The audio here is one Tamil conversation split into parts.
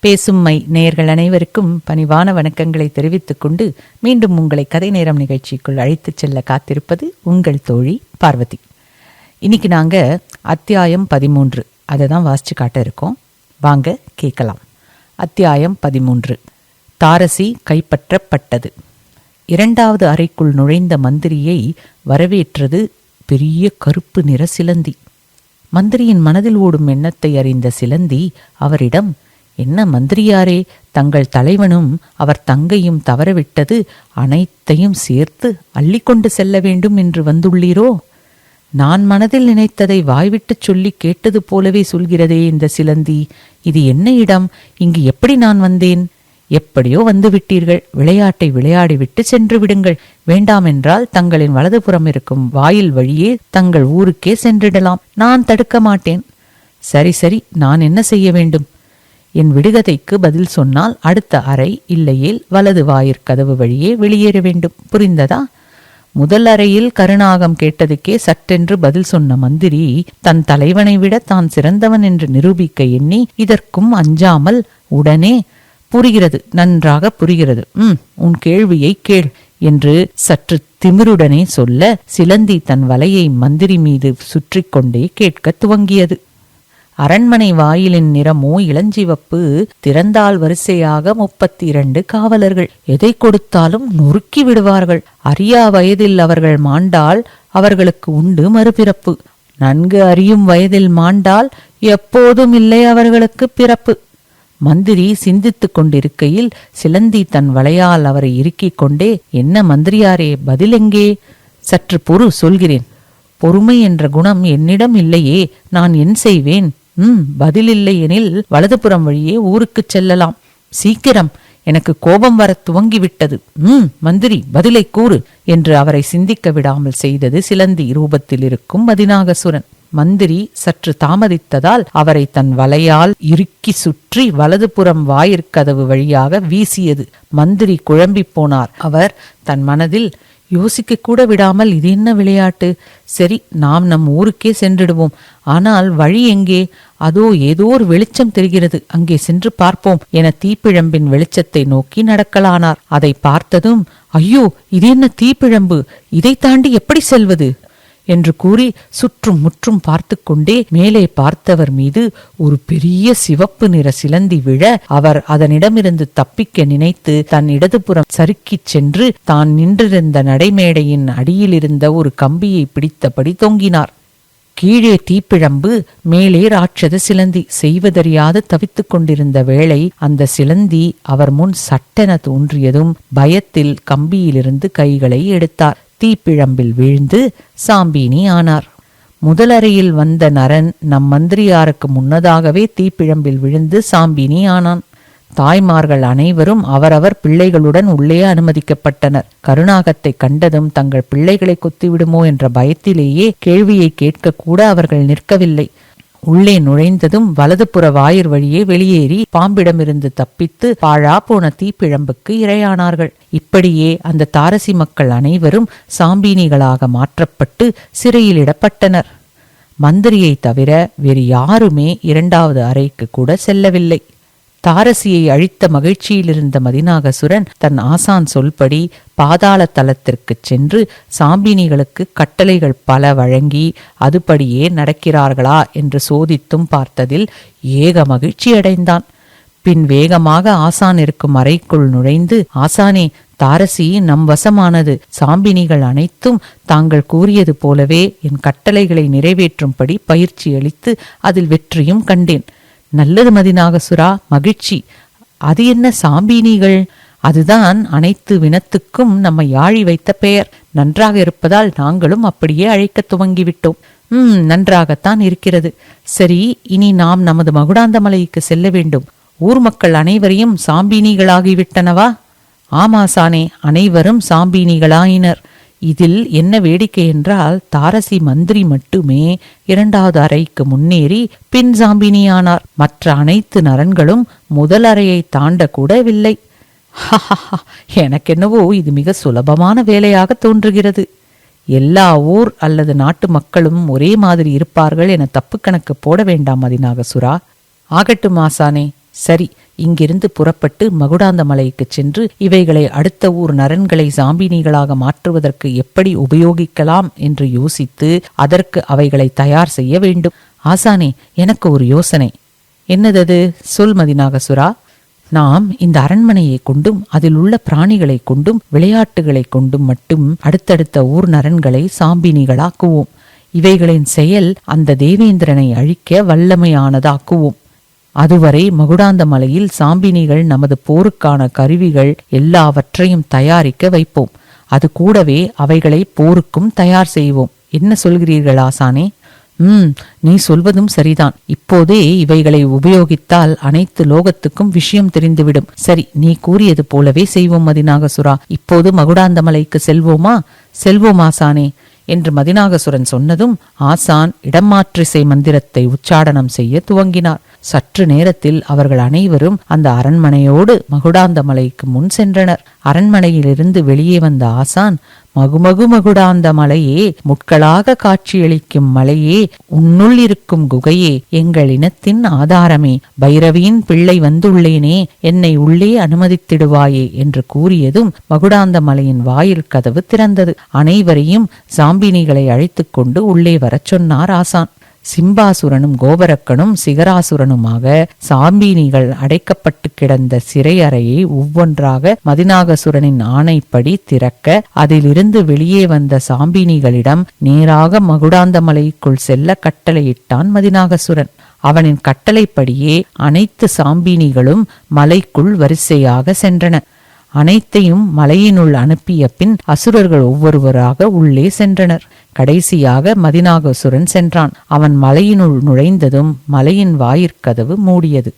பேசும் மை நேயர்கள் அனைவருக்கும் பணிவான வணக்கங்களை தெரிவித்துக் கொண்டு மீண்டும் உங்களை கதை நேரம் நிகழ்ச்சிக்குள் அழைத்துச் செல்ல காத்திருப்பது உங்கள் தோழி பார்வதி. இன்னைக்கு நாங்க அத்தியாயம் பதிமூன்று. அதை தான் வாசிச்சு காட்ட இருக்கோம். வாங்க கேட்கலாம். அத்தியாயம் பதிமூன்று. தாரசி கைப்பற்றப்பட்டது. இரண்டாவது அறைக்குள் நுழைந்த மந்திரியை வரவேற்றது பெரிய கருப்பு நிற சிலந்தி. மந்திரியின் மனதில் ஓடும் எண்ணத்தை அறிந்த சிலந்தி அவரிடம் என்ன மந்திரியாரே? தங்கள் தலைவனும் அவர் தங்கையும் தவறவிட்டது அனைத்தையும் சேர்த்து அள்ளிக்கொண்டு செல்ல வேண்டும் என்று வந்துள்ளீரோ? நான் மனதில் நினைத்ததை வாய்விட்டுச் சொல்லி கேட்டது போலவே சொல்கிறதே இந்த சிலந்தி. இது என்ன இடம்? இங்கு எப்படி நான் வந்தேன்? எப்படியோ வந்து விட்டீர்கள் விளையாட்டை விளையாடிவிட்டு சென்று விடுங்கள். வேண்டாம் என்றால் தங்களின் வலதுபுறம் இருக்கும் வாயில் வழியே தங்கள் ஊருக்கே சென்றிடலாம். நான் தடுக்க மாட்டேன். சரி சரி. நான் என்ன செய்ய வேண்டும்? என் விடுகதைக்கு பதில் சொன்னால் அடுத்த அறை இல்லையேல் வலது வாயிற்கதவு வழியே வெளியேற வேண்டும். புரிந்ததா? முதல் அறையில் கருணாகம் கேட்டதுக்கே சட்டென்று பதில் சொன்ன மந்திரி தன் தலைவனை விட தான் சிறந்தவன் என்று நிரூபிக்க எண்ணி இதற்கும் அஞ்சாமல் உடனே புரிகிறது நன்றாக புரிகிறது. உம் உன் கேள்வியை கேள் என்று சற்று திமிருடனே சொல்ல சிலந்தி தன் வலையை மந்திரி மீது சுற்றி கொண்டே கேட்கத் துவங்கியது. அரண்மனை வாயிலின் நிறமோ இளஞ்சிவப்பு திறந்தால் வரிசையாக முப்பத்தி இரண்டு காவலர்கள். எதை கொடுத்தாலும் நொறுக்கி விடுவார்கள். அரியா வயதில் அவர்கள் மாண்டால் அவர்களுக்கு உண்டு மறுபிறப்பு. நன்கு அறியும் வயதில் மாண்டால் எப்போதும் இல்லை அவர்களுக்கு பிறப்பு. மந்திரி சிந்தித்துக் கொண்டிருக்கையில் சிலந்தி தன் வளையால் அவரை இறுக்கிக் கொண்டே என்ன மந்திரியாரே பதில் எங்கே? சற்று பொறு சொல்கிறேன். பொறுமை என்ற குணம் என்னிடம் இல்லையே நான் என் செய்வேன். ம் பதில் வலதுபுறம் வழியே ஊருக்குச் செல்லலாம். சீக்கிரம் எனக்கு கோபம் வர துவங்கிவிட்டது. ம் மந்திரி பதிலை கூறு என்று அவரை சிந்திக்க விடாமல் செய்தது சிலந்தி ரூபத்தில் இருக்கும் மதிநாகசுரன். மந்திரி சற்று தாமதித்ததால் அவரை தன் வலையால் இறுக்கி சுற்றி வலதுபுறம் வாயிற்கதவு வழியாக வீசியது. மந்திரி குழம்பி போனார். அவர் தன் மனதில் யோசிக்க கூட விடாமல் இது என்ன விளையாட்டு? சரி நாம் நம் ஊருக்கே சென்றிடுவோம். ஆனால் வழி எங்கே? அதோ ஏதோ ஒரு வெளிச்சம் தெரிகிறது. அங்கே சென்று பார்ப்போம் என தீப்பிழம்பின் வெளிச்சத்தை நோக்கி நடக்கலானார். அதை பார்த்ததும் ஐயோ இது என்ன தீப்பிழம்பு? இதை தாண்டி எப்படி செல்வது? என்று கூறி சுற்றும் முற்றும் பார்த்து கொண்டே மேலே பார்த்தவர் மீது ஒரு பெரிய சிவப்பு நிற சிலந்தி விழ அவர் அதனிடமிருந்து தப்பிக்க நினைத்து தன் இடதுபுறம் சறுக்கிச் சென்று தான் நின்றிருந்த நடைமேடையின் அடியிலிருந்த ஒரு கம்பியை பிடித்தபடி தொங்கினார். கீழே தீப்பிழம்பு மேலே ராட்சத சிலந்தி செய்வதறியாது தவித்துக் கொண்டிருந்த வேளை அந்த சிலந்தி அவர் முன் சட்டென தோன்றியதும் பயத்தில் கம்பியிலிருந்து கைகளை எடுத்தார். தீப்பிழம்பில் வீழ்ந்து சாம்பினி ஆனார். முதலறையில் வந்த நரன் நம் மந்திரியாருக்கு முன்னதாகவே தீப்பிழம்பில் விழுந்து சாம்பினி ஆனான். தாய்மார்கள் அனைவரும் அவரவர் பிள்ளைகளுடன் உள்ளே அனுமதிக்கப்பட்டனர். கருணாகத்தை கண்டதும் தங்கள் பிள்ளைகளை கொத்திவிடுமோ என்ற பயத்திலேயே கேள்வியை கேட்க கூட அவர்கள் நிற்கவில்லை. உள்ளே நுழைந்ததும் வலதுபுற வாயிற் வழியே வெளியேறி பாம்பிடமிருந்து தப்பித்து பாழா போன தீப்பிழம்புக்கு இரையானார்கள். இப்படியே அந்த தாரசி மக்கள் அனைவரும் சாம்பினிகளாக மாற்றப்பட்டு சிறையிலிடப்பட்டனர். மந்திரியை தவிர வேறு யாருமே இரண்டாவது அறைக்கு கூட செல்லவில்லை. தாரசியை அழித்த மகிழ்ச்சியிலிருந்த மதிநாகசுரன் தன் ஆசான் சொல்படி பாதாள தலத்திற்குச் சென்று சாம்பினிகளுக்கு கட்டளைகள் பல வழங்கி அதுபடியே நடக்கிறார்களா என்று சோதித்தும் பார்த்ததில் ஏக மகிழ்ச்சி அடைந்தான் பின் வேகமாக ஆசான் இருக்கும் அறைக்குள் நுழைந்து ஆசானே தாரசி நம் வசமானது. சாம்பினிகள் அனைத்தும் தாங்கள் கூறியது போலவே என் கட்டளைகளை நிறைவேற்றும்படி பயிற்சி அளித்து அதில் வெற்றியும் கண்டேன். நல்லது மதிநாகசுரா மகிழ்ச்சி. அது என்ன சாம்பினிகள்? அதுதான் அனைத்து வினத்துக்கும் நம்மை யாழி வைத்த பெயர். நன்றாக இருப்பதால் நாங்களும் அப்படியே அழைக்கத் துவங்கிவிட்டோம். ம் நன்றாகத்தான் இருக்கிறது. சரி இனி நாம் நமது மகுடாந்தமலைக்கு செல்ல வேண்டும். ஊர் மக்கள் அனைவரையும் சாம்பினிகளாகிவிட்டனவா? ஆமாசானே அனைவரும் சாம்பினிகளாயினர். இதில் என்ன வேடிக்கை என்றால் தாரசி மந்திரி மட்டுமே இரண்டாவது அறைக்கு முன்னேறி பின் சாம்பினியானார். மற்ற அனைத்து நரன்களும் முதல் அறையை தாண்டக்கூடவில்லை. எனக்கென்னவோ இது மிக சுலபமான வேலையாக தோன்றுகிறது. எல்லா ஊர் அல்லது நாட்டு மக்களும் ஒரே மாதிரி இருப்பார்கள் என தப்பு கணக்கு போட வேண்டாம் அதிநாகசுரா ஆகட்டும் ஆசானே. சரி இங்கிருந்து புறப்பட்டு மகுடாந்த மலைக்கு சென்று இவைகளை அடுத்த ஊர் நரன்களை சாம்பினிகளாக மாற்றுவதற்கு எப்படி உபயோகிக்கலாம் என்று யோசித்து அதற்கு அவைகளை தயார் செய்ய வேண்டும். ஆசானே எனக்கு ஒரு யோசனை. என்னதது? சொல் மதிநாகசுரா. நாம் இந்த அரண்மனையை கொண்டும் அதில் உள்ள பிராணிகளை கொண்டும் விளையாட்டுகளை கொண்டும் மட்டும் அடுத்தடுத்த ஊர் நரன்களை சாம்பினிகளாக்குவோம். இவைகளின் செயல் அந்த தேவேந்திரனை அழிக்க வல்லமையானதாக்குவோம். அதுவரை மகுடாந்த மலையில் சாம்பினிகள் நமது போருக்கான கருவிகள் எல்லாவற்றையும் தயாரிக்க வைப்போம். அது கூடவே அவைகளை போருக்கும் தயார் செய்வோம். என்ன சொல்கிறீர்கள் ஆசானே? ம் நீ சொல்வதும் சரிதான். இப்போதே இவைகளை உபயோகித்தால் அனைத்து லோகத்துக்கும் விஷயம் தெரிந்துவிடும். சரி நீ கூறியது போலவே செய்வோம் மதிநாகசுரா. இப்போது மகுடாந்தமலைக்கு செல்வோமா? செல்வோம் ஆசானே. என்று மதிநாகசுரன் சொன்னதும் ஆசான் இடமாற்றிசை மந்திரத்தை உச்சாடனம் செய்ய துவங்கினார். சற்று நேரத்தில் அவர்கள் அனைவரும் அந்த அரண்மனையோடு மகுடாந்த மலைக்கு முன் சென்றனர். அரண்மனையிலிருந்து வெளியே வந்த ஆசான் மகுமகு மகுடாந்த மலையே முட்களாக காட்சியளிக்கும் மலையே உன்னுள் இருக்கும் குகையே எங்கள் இனத்தின் ஆதாரமே. பைரவியின் பிள்ளை வந்துள்ளேனே என்னை உள்ளே அனுமதித்திடுவாயே என்று கூறியதும் மகுடாந்த மலையின் வாயில் கதவு திறந்தது. அனைவரையும் சாம்பினிகளை அழைத்துக் கொண்டு உள்ளே வரச் சொன்னார் ஆசான். சிம்பாசுரனும் கோபரக்கனும் சிகராசுரனுமாக சாம்பினிகள் அடைக்கப்பட்டு கிடந்த சிறையறையை ஒவ்வொன்றாக மதிநாகசுரனின் ஆணைப்படி திறக்க அதிலிருந்து வெளியே வந்த சாம்பினிகளிடம் நேராக மகுடாந்த மலைக்குள் செல்ல கட்டளையிட்டான் மதிநாகசுரன். அவனின் கட்டளைப்படியே அனைத்து சாம்பினிகளும் மலைக்குள் வரிசையாக சென்றன. அனைத்தையும் மலையினுள் அனுப்பிய பின் அசுரர்கள் ஒவ்வொருவராக உள்ளே சென்றனர். கடைசியாக மதிநாகசுரன் சென்றான். அவன் மலையினுள் நுழைந்ததும் மலையின் வாயிற்கதவு மூடியது.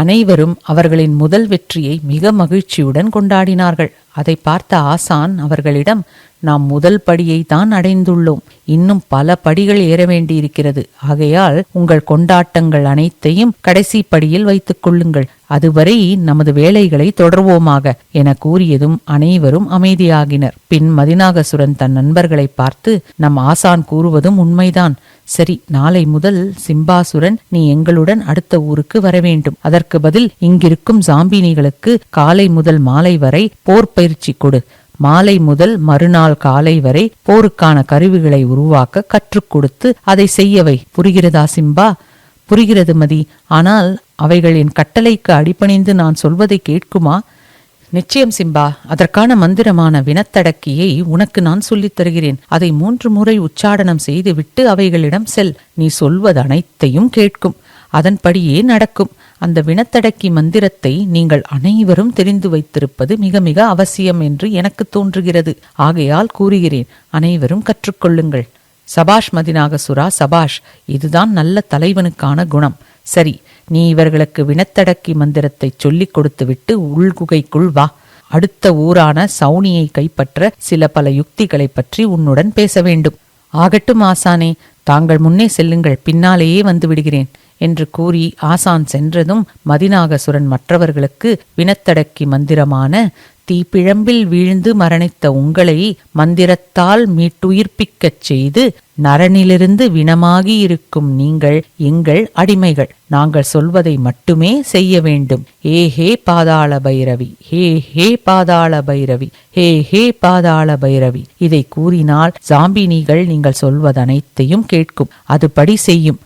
அனைவரும் அவர்களின் முதல் வெற்றியை மிக மகிழ்ச்சியுடன் கொண்டாடினார்கள். அதை பார்த்த ஆசான் அவர்களிடம் நாம் முதல் படியை தான் அடைந்துள்ளோம். இன்னும் பல படிகள் ஏற வேண்டியிருக்கிறது. ஆகையால் உங்கள் கொண்டாட்டங்கள் அனைத்தையும் கடைசி படியில் வைத்துக் கொள்ளுங்கள். அதுவரை நமது வேலைகளை தொடர்வோமாக என கூறியதும் அனைவரும் அமைதியாகினர். பின் மதிநாகசுரன் தன் நண்பர்களை பார்த்து நம் ஆசான் கூறுவதும் உண்மைதான். சரி நாளை முதல் சிம்பாசுரன் நீ எங்களுடன் அடுத்த ஊருக்கு வர வேண்டும். அதற்கு பதில் இங்கிருக்கும் சாம்பினிகளுக்கு காலை முதல் மாலை வரை போர் பயிற்சி கொடு. மாலை முதல் மறுநாள் காலை வரை போருக்கான கருவிகளை உருவாக்க கற்றுக் கொடுத்து அதை செய்யவை. புரிகிறதா சிம்பா? புரிகிறது மதி. ஆனால் அவைகள் என் கட்டளைக்கு அடிபணிந்து நான் சொல்வதை கேட்குமா? நிச்சயம் சிம்பா அதற்கான மந்திரமான வினத்தடக்கியை உனக்கு நான் சொல்லித் தருகிறேன். அதை மூன்று முறை உச்சாடனம் செய்துவிட்டு அவைகளிடம் செல். நீ சொல்வது அனைத்தையும் கேட்கும். அதன்படியே நடக்கும். அந்த வினத்தடக்கி மந்திரத்தை நீங்கள் அனைவரும் தெரிந்து வைத்திருப்பது மிக மிக அவசியம் என்று எனக்கு தோன்றுகிறது. ஆகையால் கூறுகிறேன் அனைவரும் கற்றுக்கொள்ளுங்கள். சபாஷ் மதிநாகசுரா சபாஷ் இதுதான் நல்ல தலைவனுக்கான குணம். சரி நீ இவர்களுக்கு வினத்தடக்கி மந்திரத்தை சொல்லிக் கொடுத்துவிட்டு உள்குகைக்குள் வா. அடுத்த ஊரான சவுனியை கைப்பற்ற சில பல யுக்திகளைப் பற்றி உன்னுடன் பேச வேண்டும். ஆகட்டும் ஆசானே தாங்கள் முன்னே செல்லுங்கள் பின்னாலேயே வந்து விடுகிறேன் என்று கூறி ஆசான் சென்றதும் மதிநாகசுரன் மற்றவர்களுக்கு வினத்தடக்கி மந்திரமான தீப்பிழம்பில் வீழ்ந்து மரணித்த உங்களை மந்திரத்தால் மீட்டுயிர்ப்பிக்கச் செய்து நரனிலிருந்து வினமாகி இருக்கும் நீங்கள் எங்கள் அடிமைகள். நாங்கள் சொல்வதை மட்டுமே செய்ய வேண்டும். ஏ ஹே பாதாள பைரவி ஹே ஹே பாதாள பைரவி ஹே ஹே பாதாள பைரவி இதை கூறினால் ஜாம்பினிகள் நீங்கள் சொல்வதனைத்தையும் கேட்கும். அதுபடி செய்யும்.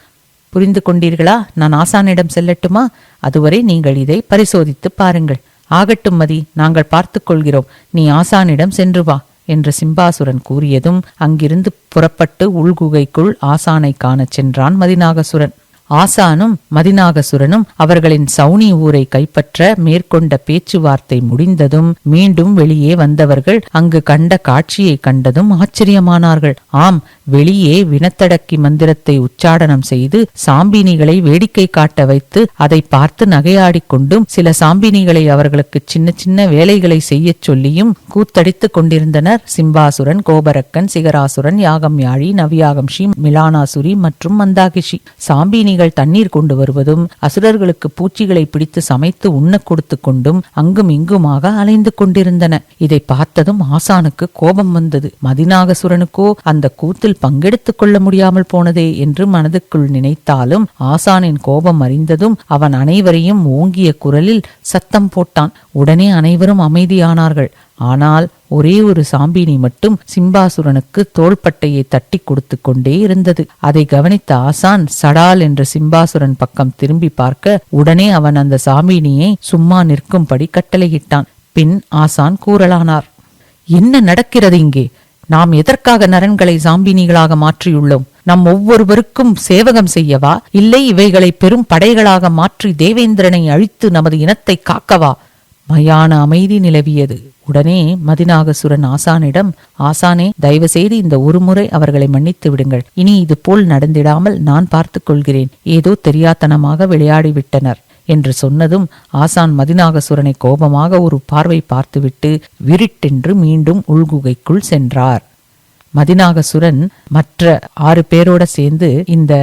புரிந்து கொண்டீர்களா? நான் ஆசானிடம் செல்லட்டுமா? அதுவரை நீங்கள் இதை பரிசோதித்து பாருங்கள். ஆகட்டும் மதி நாங்கள் பார்த்துக் கொள்கிறோம் நீ ஆசானிடம் சென்று வா என்று சிம்பாசுரன் கூறியதும் அங்கிருந்து புறப்பட்டு உள்குகைக்குள் ஆசானை காணச் சென்றான் மதிநாகசுரன். ஆசானும் மதிநாகசுரனும் அவர்களின் சவுனி ஊரை கைப்பற்ற மேற்கொண்ட பேச்சுவார்த்தை முடிந்ததும் மீண்டும் வெளியே வந்தவர்கள் அங்கு கண்ட காட்சியை கண்டதும் ஆச்சரியமானார்கள். ஆம் வெளியே வினத்தடக்கி மந்திரத்தை உச்சாடனம் செய்து சாம்பினிகளை வேடிக்கை காட்ட வைத்து அதை பார்த்து நகையாடிக் கொண்டும் சில சாம்பினிகளை அவர்களுக்கு சின்ன சின்ன வேலைகளை செய்யச் சொல்லியும் கூத்தடித்துக் கொண்டிருந்தனர். சிம்பாசுரன் கோபரக்கன் சிகராசுரன் யாகம் யாழி நவியாகம்ஷி மிலானாசுரி மற்றும் மந்தாகிஷி. சாம்பினிகள் தண்ணீர் கொண்டு வருவதும் அசுரர்களுக்கு பூச்சிகளை பிடித்து சமைத்து உண்ணக் கொடுத்து கொண்டும் அங்கும் இங்குமாக அலைந்து கொண்டிருந்தன. இதை பார்த்ததும் ஆசானுக்கு கோபம் வந்தது. மதிநாகசுரனுக்கோ அந்த கூத்தில் பங்கெடுத்துக் கொள்ள முடியாமல் போனதே என்று மனதுக்குள் நினைத்தாலும் ஆசானின் கோபம் அறிந்ததும் அவன் அனைவரையும் ஓங்கிய குரலில் சத்தம் போட்டான். உடனே அனைவரும் அமைதியானார்கள். ஆனால் ஒரே ஒரு சாம்பினி மட்டும் சிம்பாசுரனுக்கு தோள்பட்டையை தட்டி கொடுத்து கொண்டே இருந்தது. அதை கவனித்த ஆசான் சடால் என்ற சிம்பாசுரன் பக்கம் திரும்பி பார்க்க உடனே அவன் அந்த சாம்பினியை சும்மா நிற்கும்படி கட்டளையிட்டான். பின் ஆசான் கூறலானார் என்ன நடக்கிறது இங்கே? நாம் எதற்காக நரன்களை சாம்பினிகளாக மாற்றியுள்ளோம்? நம் ஒவ்வொருவருக்கும் சேவகம் செய்யவா? இல்லை இவைகளை பெரும் படைகளாக மாற்றி தேவேந்திரனை அழித்து நமது இனத்தை காக்கவா? மயான அமைதி நிலவியது. உடனே மதிநாகசுரன் ஆசானிடம் ஆசானே தயவு செய்து இந்த ஒருமுறை அவர்களை மன்னித்து விடுங்கள். இனி இது போல் நடந்திடாமல் நான் பார்த்துக் கொள்கிறேன். ஏதோ தெரியாத்தனமாக விளையாடிவிட்டனர். என்று சொன்னதும் ஆசான் மதிநாகசுரனை கோபமாக ஒரு பார்வை பார்த்துவிட்டு விரிட்டென்று மீண்டும் உள்குகைக்குள் சென்றார். மதிநாகசுரன் மற்ற ஆறு பேரோட சேர்ந்து இந்த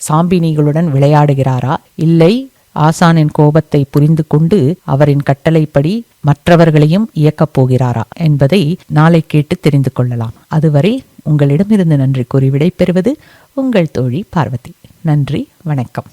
சாம்பினிகளுடன் விளையாடுகிறாரா? இல்லை. ஆசானின் கோபத்தை புரிந்து கொண்டு அவரின் கட்டளைப்படி மற்றவர்களையும் இயக்கப் போகிறாரா என்பதை நாளை கேட்டு தெரிந்து கொள்ளலாம். அதுவரை உங்களிடமிருந்து நன்றி கூறி விடைபெறுவது உங்கள் தோழி பார்வதி. நன்றி வணக்கம்.